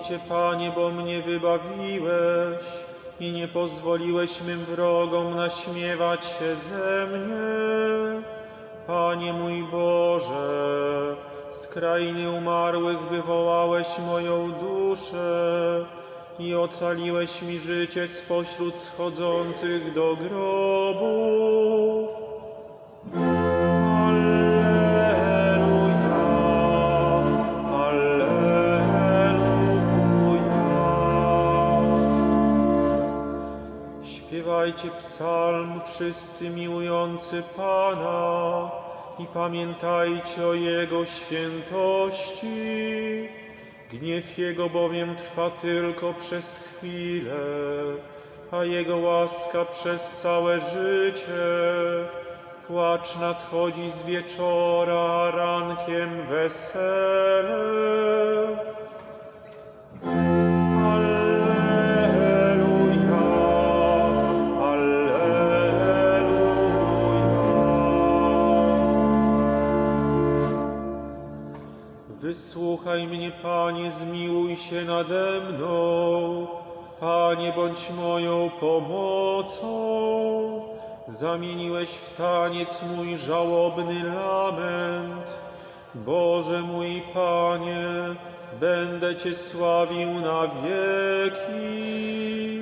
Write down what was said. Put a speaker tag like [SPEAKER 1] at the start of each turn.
[SPEAKER 1] Cię, Panie, bo mnie wybawiłeś i nie pozwoliłeś mym wrogom naśmiewać się ze mnie. Panie mój Boże, z krainy umarłych wywołałeś moją duszę i ocaliłeś mi życie spośród schodzących do grobu. Śpiewajcie psalm wszyscy miłujący Pana i pamiętajcie o Jego świętości. Gniew Jego bowiem trwa tylko przez chwilę, a Jego łaska przez całe życie. Płacz nadchodzi z wieczora, rankiem wesele. Wysłuchaj mnie, Panie, zmiłuj się nade mną. Panie, bądź moją pomocą. Zamieniłeś w taniec mój żałobny lament. Boże mój Panie, będę Cię sławił na wieki.